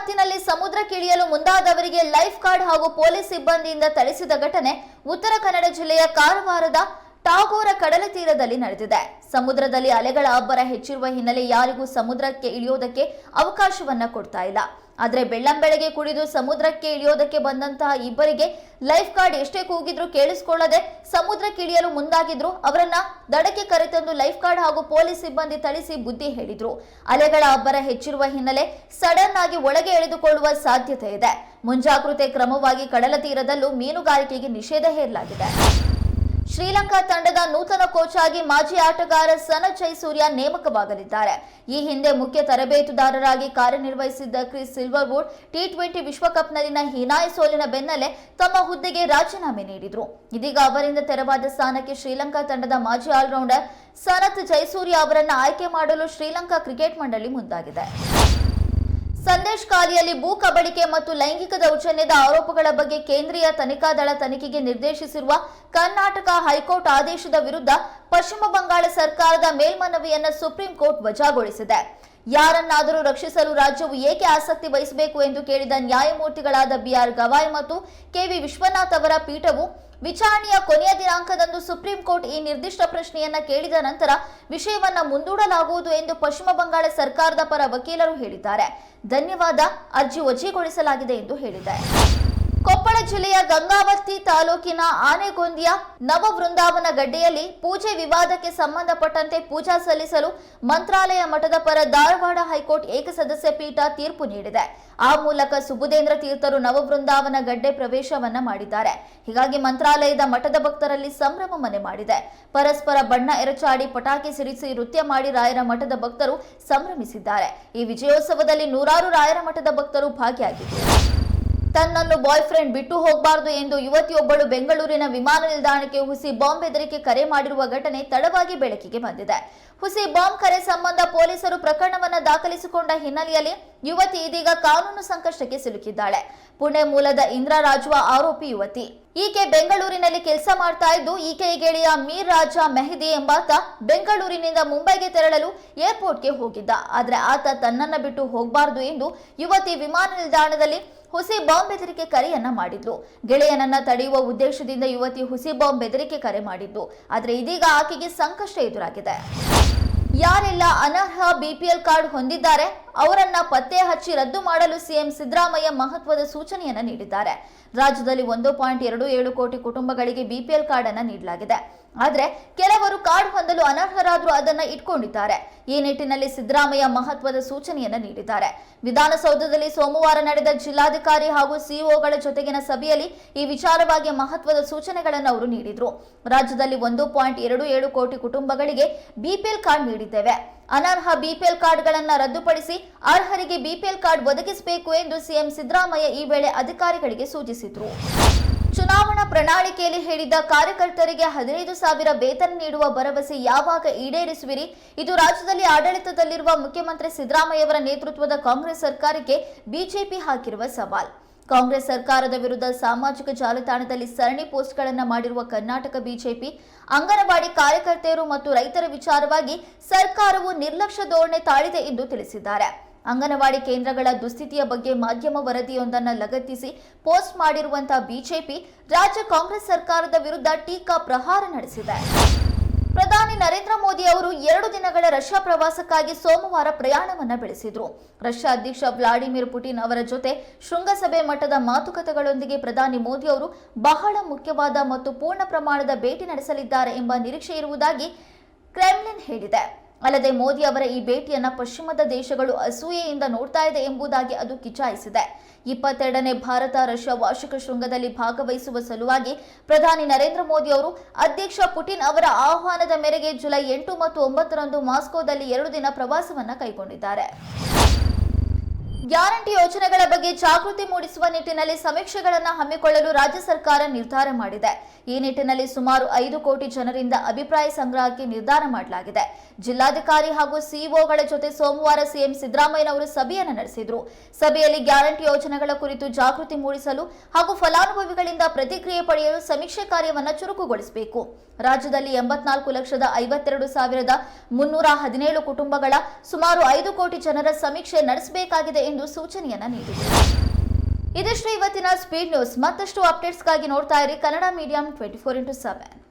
ಮತ್ತಿನಲ್ಲಿ ಸಮುದ್ರಕ್ಕಿಳಿಯಲು ಮುಂದಾದವರಿಗೆ life guard ಹಾಗೂ ಪೊಲೀಸ್ ಸಿಬ್ಬಂದಿಯಿಂದ ಥಳಿಸಿದ ಘಟನೆ ಉತ್ತರ ಕನ್ನಡ ಜಿಲ್ಲೆಯ ಕಾರವಾರದ ಟಾಗೋರ ಕಡಲ ತೀರದಲ್ಲಿ ನಡೆದಿದೆ. ಸಮುದ್ರದಲ್ಲಿ ಅಲೆಗಳ ಅಬ್ಬರ ಹೆಚ್ಚಿರುವ ಹಿನ್ನೆಲೆ ಯಾರಿಗೂ ಸಮುದ್ರಕ್ಕೆ ಇಳಿಯೋದಕ್ಕೆ ಅವಕಾಶವನ್ನ ಕೊಡ್ತಾ ಇಲ್ಲ. ಆದ್ರೆ ಬೆಳ್ಳಂಬೆಳಗ್ಗೆ ಕುಡಿದು ಸಮುದ್ರಕ್ಕೆ ಇಳಿಯೋದಕ್ಕೆ ಬಂದಂತಹ ಇಬ್ಬರಿಗೆ ಲೈಫ್ ಗಾರ್ಡ್ ಎಷ್ಟೇ ಕೂಗಿದ್ರು ಕೇಳಿಸ್ಕೊಳ್ಳದೆ ಸಮುದ್ರಕ್ಕೆ ಇಳಿಯಲು ಮುಂದಾಗಿದ್ರು. ಅವರನ್ನ ದಡಕ್ಕೆ ಕರೆತಂದು ಲೈಫ್ ಗಾರ್ಡ್ ಹಾಗೂ ಪೊಲೀಸ್ ಸಿಬ್ಬಂದಿ ಥಳಿಸಿ ಬುದ್ಧಿ ಹೇಳಿದ್ರು. ಅಲೆಗಳ ಅಬ್ಬರ ಹೆಚ್ಚಿರುವ ಹಿನ್ನೆಲೆ ಸಡನ್ ಆಗಿ ಒಳಗೆ ಎಳೆದುಕೊಳ್ಳುವ ಸಾಧ್ಯತೆ ಇದೆ. ಮುಂಜಾಗ್ರತೆ ಕ್ರಮವಾಗಿ ಕಡಲ ತೀರದಲ್ಲೂ ಮೀನುಗಾರಿಕೆಗೆ ನಿಷೇಧ ಹೇರಲಾಗಿದೆ. ಶ್ರೀಲಂಕಾ ತಂಡದ ನೂತನ ಕೋಚ್ ಆಗಿ ಮಾಜಿ ಆಟಗಾರ ಸನತ್ ಜೈಸೂರ್ಯ ನೇಮಕವಾಗಲಿದ್ದಾರೆ. ಈ ಹಿಂದೆ ಮುಖ್ಯ ತರಬೇತುದಾರರಾಗಿ ಕಾರ್ಯನಿರ್ವಹಿಸಿದ್ದ ಕ್ರಿಸ್ ಸಿಲ್ವರ್ವುಡ್, ಟಿ ಟ್ವೆಂಟಿ ವಿಶ್ವಕಪ್ನಲ್ಲಿನ ಹೀನಾಯ ಸೋಲಿನ ಬೆನ್ನಲ್ಲೇ ತಮ್ಮ ಹುದ್ದೆಗೆ ರಾಜೀನಾಮೆ ನೀಡಿದ್ರು. ಇದೀಗ ಅವರಿಂದ ತೆರವಾದ ಸ್ಥಾನಕ್ಕೆ ಶ್ರೀಲಂಕಾ ತಂಡದ ಮಾಜಿ ಆಲ್ರೌಂಡರ್ ಸನತ್ ಜೈಸೂರ್ಯ ಅವರನ್ನು ಆಯ್ಕೆ ಮಾಡಲು ಶ್ರೀಲಂಕಾ ಕ್ರಿಕೆಟ್ ಮಂಡಳಿ ಮುಂದಾಗಿದೆ. ಸಂದೇಶ್ ಖಾಲಿಯಲ್ಲಿ ಭೂ ಕಬಳಿಕೆ ಮತ್ತು ಲೈಂಗಿಕ ದೌರ್ಜನ್ಯದ ಆರೋಪಗಳ ಬಗ್ಗೆ ಕೇಂದ್ರೀಯ ತನಿಖಾ ದಳ ತನಿಖೆಗೆ ನಿರ್ದೇಶಿಸಿರುವ ಕರ್ನಾಟಕ ಹೈಕೋರ್ಟ್ ಆದೇಶದ ವಿರುದ್ಧ ಪಶ್ಚಿಮ ಬಂಗಾಳ ಸರ್ಕಾರದ ಮೇಲ್ಮನವಿಯನ್ನು ಸುಪ್ರೀಂ ಕೋರ್ಟ್ ವಜಾಗೊಳಿಸಿದೆ. ಯಾರನ್ನಾದರೂ ರಕ್ಷಿಸಲು ರಾಜ್ಯವು ಏಕೆ ಆಸಕ್ತಿ ವಹಿಸಬೇಕು ಎಂದು ಕೇಳಿದ ನ್ಯಾಯಮೂರ್ತಿಗಳಾದ ಬಿಆರ್ ಗವಾಯ್ ಮತ್ತು ಕೆವಿ ವಿಶ್ವನಾಥ್ ಅವರ ಪೀಠವು ವಿಚಾರಣೆಯ ಕೊನೆಯ ದಿನಾಂಕದಂದು ಸುಪ್ರೀಂ ಕೋರ್ಟ್ ಈ ನಿರ್ದಿಷ್ಟ ಪ್ರಶ್ನೆಯನ್ನ ಕೇಳಿದ ನಂತರ ವಿಷಯವನ್ನ ಮುಂದೂಡಲಾಗುವುದು ಎಂದು ಪಶ್ಚಿಮ ಬಂಗಾಳ ಸರ್ಕಾರದ ಪರ ವಕೀಲರು ಹೇಳಿದ್ದಾರೆ. ಧನ್ಯವಾದ. ಅರ್ಜಿ ವಜೆಗೊಳಿಸಲಾಗಿದೆ ಎಂದು ಹೇಳಿದೆ ಕೊಪ್ಪಳ ಜಿಲ್ಲೆಯ ಗಂಗಾವತಿ ತಾಲೂಕಿನ ಆನೆಗೊಂದಿಯ ನವ ವೃಂದಾವನ ಗಡ್ಡೆಯಲ್ಲಿ ಪೂಜೆ ವಿವಾದಕ್ಕೆ ಸಂಬಂಧಪಟ್ಟಂತೆ ಪೂಜಾ ಸಲ್ಲಿಸಲು ಮಂತ್ರಾಲಯ ಮಠದ ಪರ ಧಾರವಾಡ ಹೈಕೋರ್ಟ್ ಏಕಸದಸ್ಯ ಪೀಠ ತೀರ್ಪು ನೀಡಿದೆ. ಆ ಮೂಲಕ ಸುಬುಧೇಂದ್ರ ತೀರ್ಥರು ನವವೃಂದಾವನ ಗಡ್ಡೆ ಪ್ರವೇಶವನ್ನ ಮಾಡಿದ್ದಾರೆ. ಹೀಗಾಗಿ ಮಂತ್ರಾಲಯದ ಮಠದ ಭಕ್ತರಲ್ಲಿ ಸಂಭ್ರಮ ಮನೆ ಮಾಡಿದೆ. ಪರಸ್ಪರ ಬಣ್ಣ ಎರಚಾಡಿ ಪಟಾಕಿ ಸಿಡಿಸಿ ನೃತ್ಯ ಮಾಡಿ ರಾಯರ ಮಠದ ಭಕ್ತರು ಸಂಭ್ರಮಿಸಿದ್ದಾರೆ. ಈ ವಿಜಯೋತ್ಸವದಲ್ಲಿ ನೂರಾರು ರಾಯರ ಮಠದ ಭಕ್ತರು ಭಾಗಿಯಾಗಿದ್ದರು. ತನ್ನನ್ನು ಬಾಯ್ ಫ್ರೆಂಡ್ ಬಿಟ್ಟು ಹೋಗಬಾರದು ಎಂದು ಯುವತಿಯೊಬ್ಬಳು ಬೆಂಗಳೂರಿನ ವಿಮಾನ ನಿಲ್ದಾಣಕ್ಕೆ ಹುಸಿ ಬಾಂಬ್ ಬೆದರಿಕೆ ಕರೆ ಮಾಡಿರುವ ಘಟನೆ ತಡವಾಗಿ ಬೆಳಕಿಗೆ ಬಂದಿದೆ. ಹುಸಿ ಬಾಂಬ್ ಕರೆ ಸಂಬಂಧ ಪೊಲೀಸರು ಪ್ರಕರಣವನ್ನು ದಾಖಲಿಸಿಕೊಂಡ ಹಿನ್ನೆಲೆಯಲ್ಲಿ ಯುವತಿ ಇದೀಗ ಕಾನೂನು ಸಂಕಷ್ಟಕ್ಕೆ ಸಿಲುಕಿದ್ದಾಳೆ. ಪುಣೆ ಮೂಲದ ಇಂದ್ರಾ ರಾಜುವ ಆರೋಪಿ ಯುವತಿ. ಈಕೆ ಬೆಂಗಳೂರಿನಲ್ಲಿ ಕೆಲಸ ಮಾಡ್ತಾ ಇದ್ದು, ಈಕೆಯ ಗೆಳೆಯ ಮೀರ್ ರಾಜ ಮೆಹದಿ ಎಂಬಾತ ಬೆಂಗಳೂರಿನಿಂದ ಮುಂಬೈಗೆ ತೆರಳಲು ಏರ್ಪೋರ್ಟ್ಗೆ ಹೋಗಿದ್ದ. ಆದರೆ ಆತ ತನ್ನನ್ನ ಬಿಟ್ಟು ಹೋಗಬಾರದು ಎಂದು ಯುವತಿ ವಿಮಾನ ನಿಲ್ದಾಣದಲ್ಲಿ ಹುಸಿ ಬಾಂಬ್ ಬೆದರಿಕೆ ಕರೆಯನ್ನ ಮಾಡಿದ್ಲು ಗೆಳೆಯನನ್ನ ತಡೆಯುವ ಉದ್ದೇಶದಿಂದ ಯುವತಿ ಹುಸಿ ಬಾಂಬ್ ಬೆದರಿಕೆ ಕರೆ ಮಾಡಿದ್ಲು ಆದ್ರೆ ಇದೀಗ ಆಕೆಗೆ ಸಂಕಷ್ಟ ಎದುರಾಗಿದೆ. ಯಾರೆಲ್ಲ ಅನರ್ಹ ಬಿಪಿಎಲ್ ಕಾರ್ಡ್ ಹೊಂದಿದ್ದಾರೆ ಅವರನ್ನ ಪತ್ತೆ ಹಚ್ಚಿ ರದ್ದು ಮಾಡಲು ಸಿಎಂ ಸಿದ್ದರಾಮಯ್ಯ ಮಹತ್ವದ ಸೂಚನೆಯನ್ನ ನೀಡಿದ್ದಾರೆ. ರಾಜ್ಯದಲ್ಲಿ ಒಂದು ಪಾಯಿಂಟ್ ಎರಡು ಏಳು ಕೋಟಿ ಕುಟುಂಬಗಳಿಗೆ ಬಿಪಿಎಲ್ ಕಾರ್ಡ್ ಅನ್ನ ನೀಡಲಾಗಿದೆ. ಆದ್ರೆ ಕೆಲವರು ಕಾರ್ಡ್ ಹೊಂದಲು ಅನರ್ಹರಾದರೂ ಅದನ್ನ ಇಟ್ಕೊಂಡಿದ್ದಾರೆ. ಈ ನಿಟ್ಟಿನಲ್ಲಿ ಸಿದ್ದರಾಮಯ್ಯ ಮಹತ್ವದ ಸೂಚನೆಯನ್ನ ನೀಡಿದ್ದಾರೆ. ವಿಧಾನಸೌಧದಲ್ಲಿ ಸೋಮವಾರ ನಡೆದ ಜಿಲ್ಲಾಧಿಕಾರಿ ಹಾಗೂ ಸಿಇಒಗಳ ಜೊತೆಗಿನ ಸಭೆಯಲ್ಲಿ ಈ ವಿಚಾರವಾಗಿ ಮಹತ್ವದ ಸೂಚನೆಗಳನ್ನು ಅವರು ನೀಡಿದ್ರು. ರಾಜ್ಯದಲ್ಲಿ ಒಂದು ಪಾಯಿಂಟ್ ಎರಡು ಏಳು ಕೋಟಿ ಕುಟುಂಬಗಳಿಗೆ ಬಿಪಿಎಲ್ ಕಾರ್ಡ್ ನೀಡಿದ್ದೇವೆ. ಅನರ್ಹ ಬಿಪಿಎಲ್ ಕಾರ್ಡ್ಗಳನ್ನು ರದ್ದುಪಡಿಸಿ ಅರ್ಹರಿಗೆ ಬಿಪಿಎಲ್ ಕಾರ್ಡ್ ಒದಗಿಸಬೇಕು ಎಂದು ಸಿಎಂ ಸಿದ್ದರಾಮಯ್ಯ ಈ ವೇಳೆ ಅಧಿಕಾರಿಗಳಿಗೆ ಸೂಚಿಸಿದರು. ಚುನಾವಣಾ ಪ್ರಣಾಳಿಕೆಯಲ್ಲಿ ಹೇಳಿದ ಕಾರ್ಯಕರ್ತರಿಗೆ ಹದಿನೈದು ಸಾವಿರ ವೇತನ ನೀಡುವ ಭರವಸೆ ಯಾವಾಗ ಈಡೇರಿಸುವಿರಿ? ಇದು ರಾಜ್ಯದಲ್ಲಿ ಆಡಳಿತದಲ್ಲಿರುವ ಮುಖ್ಯಮಂತ್ರಿ ಸಿದ್ದರಾಮಯ್ಯವರ ನೇತೃತ್ವದ ಕಾಂಗ್ರೆಸ್ ಸರ್ಕಾರಕ್ಕೆ ಬಿಜೆಪಿ ಹಾಕಿರುವ ಸವಾಲ್. ಕಾಂಗ್ರೆಸ್ ಸರ್ಕಾರದ ವಿರುದ್ಧ ಸಾಮಾಜಿಕ ಜಾಲತಾಣದಲ್ಲಿ ಸರಣಿ ಪೋಸ್ಟ್ಗಳನ್ನು ಮಾಡಿರುವ ಕರ್ನಾಟಕ ಬಿಜೆಪಿ, ಅಂಗನವಾಡಿ ಕಾರ್ಯಕರ್ತೆಯರು ಮತ್ತು ರೈತರ ವಿಚಾರವಾಗಿ ಸರ್ಕಾರವು ನಿರ್ಲಕ್ಷ್ಯ ಧೋರಣೆ ತಾಳಿದೆ ಎಂದು ತಿಳಿಸಿದ್ದಾರೆ. ಅಂಗನವಾಡಿ ಕೇಂದ್ರಗಳ ದುಸ್ಥಿತಿಯ ಬಗ್ಗೆ ಮಾಧ್ಯಮ ವರದಿಯೊಂದನ್ನು ಲಗತ್ತಿಸಿ ಪೋಸ್ಟ್ ಮಾಡಿರುವಂತಹ ಬಿಜೆಪಿ ರಾಜ್ಯ ಕಾಂಗ್ರೆಸ್ ಸರ್ಕಾರದ ವಿರುದ್ಧ ಟೀಕಾ ಪ್ರಹಾರ ನಡೆಸಿದೆ. ಪ್ರಧಾನಿ ನರೇಂದ್ರ ಮೋದಿ ಅವರು ಎರಡು ದಿನಗಳ ರಷ್ಯಾ ಪ್ರವಾಸಕ್ಕಾಗಿ ಸೋಮವಾರ ಪ್ರಯಾಣವನ್ನು ಬೆಳೆಸಿದ್ರು. ರಷ್ಯಾ ಅಧ್ಯಕ್ಷ ವ್ಲಾಡಿಮಿರ್ ಪುಟಿನ್ ಅವರ ಜೊತೆ ಶೃಂಗಸಭೆ ಮಟ್ಟದ ಮಾತುಕತೆಗಳೊಂದಿಗೆ ಪ್ರಧಾನಿ ಮೋದಿ ಅವರು ಬಹಳ ಮುಖ್ಯವಾದ ಮತ್ತು ಪೂರ್ಣ ಪ್ರಮಾಣದ ಭೇಟಿ ನಡೆಸಲಿದ್ದಾರೆ ಎಂಬ ನಿರೀಕ್ಷೆ ಇರುವುದಾಗಿ ಕ್ರೆಮ್ಲಿನ್ ಹೇಳಿದೆ. ಅಲ್ಲದೆ ಮೋದಿ ಅವರ ಈ ಭೇಟಿಯನ್ನ ಪಶ್ಚಿಮದ ದೇಶಗಳು ಅಸೂಯೆಯಿಂದ ನೋಡ್ತಾ ಇದೆ ಎಂಬುದಾಗಿ ಅದು ಕಿಚಾಯಿಸಿದೆ. ಇಪ್ಪತ್ತೆರಡನೇ ಭಾರತ ರಷ್ಯಾ ವಾರ್ಷಿಕ ಶೃಂಗದಲ್ಲಿ ಭಾಗವಹಿಸುವ ಸಲುವಾಗಿ ಪ್ರಧಾನಿ ನರೇಂದ್ರ ಮೋದಿ ಅವರು ಅಧ್ಯಕ್ಷ ಪುಟಿನ್ ಅವರ ಆಹ್ವಾನದ ಮೇರೆಗೆ ಜುಲೈ ಎಂಟು ಮತ್ತು ಒಂಬತ್ತರಂದು ಮಾಸ್ಕೋದಲ್ಲಿ ಎರಡು ದಿನ ಪ್ರವಾಸವನ್ನ ಕೈಗೊಂಡಿದ್ದಾರೆ. ಗ್ಯಾರಂಟಿ ಯೋಜನೆಗಳ ಬಗ್ಗೆ ಜಾಗೃತಿ ಮೂಡಿಸುವ ನಿಟ್ಟಿನಲ್ಲಿ ಸಮೀಕ್ಷೆಗಳನ್ನು ಹಮ್ಮಿಕೊಳ್ಳಲು ರಾಜ್ಯ ಸರ್ಕಾರ ನಿರ್ಧಾರ ಮಾಡಿದೆ. ಈ ನಿಟ್ಟಿನಲ್ಲಿ ಸುಮಾರು ಐದು ಕೋಟಿ ಜನರಿಂದ ಅಭಿಪ್ರಾಯ ಸಂಗ್ರಹಕ್ಕೆ ನಿರ್ಧಾರ ಮಾಡಲಾಗಿದೆ. ಜಿಲ್ಲಾಧಿಕಾರಿ ಹಾಗೂ ಸಿಇಒಗಳ ಜೊತೆ ಸೋಮವಾರ ಸಿಎಂ ಸಿದ್ದರಾಮಯ್ಯನವರು ಸಭೆಯನ್ನು ನಡೆಸಿದರು. ಸಭೆಯಲ್ಲಿ ಗ್ಯಾರಂಟಿ ಯೋಜನೆಗಳ ಕುರಿತು ಜಾಗೃತಿ ಮೂಡಿಸಲು ಹಾಗೂ ಫಲಾನುಭವಿಗಳಿಂದ ಪ್ರತಿಕ್ರಿಯೆ ಪಡೆಯಲು ಸಮೀಕ್ಷೆ ಕಾರ್ಯವನ್ನು ಚುರುಕುಗೊಳಿಸಬೇಕು. ರಾಜ್ಯದಲ್ಲಿ ಎಂಬತ್ನಾಲ್ಕು ಲಕ್ಷದ ಐವತ್ತೆರಡು ಸಾವಿರದ ಮುನ್ನೂರ ಹದಿನೇಳು ಕುಟುಂಬಗಳ ಸುಮಾರು ಐದು ಕೋಟಿ ಜನರ ಸಮೀಕ್ಷೆ ನಡೆಸಬೇಕಾಗಿದೆ ಎಂದು ಎಂದು ಸೂಚನೆಯನ್ನ ನೀಡಿದೆ. ಇದಿಷ್ಟು ಇವತ್ತಿನ ಸ್ಪೀಡ್ ನ್ಯೂಸ್ ಮತ್ತಷ್ಟು ಅಪ್ಡೇಟ್ಸ್ಗಾಗಿ ನೋಡ್ತಾ ಇರಿ Kannada medium twenty four into seven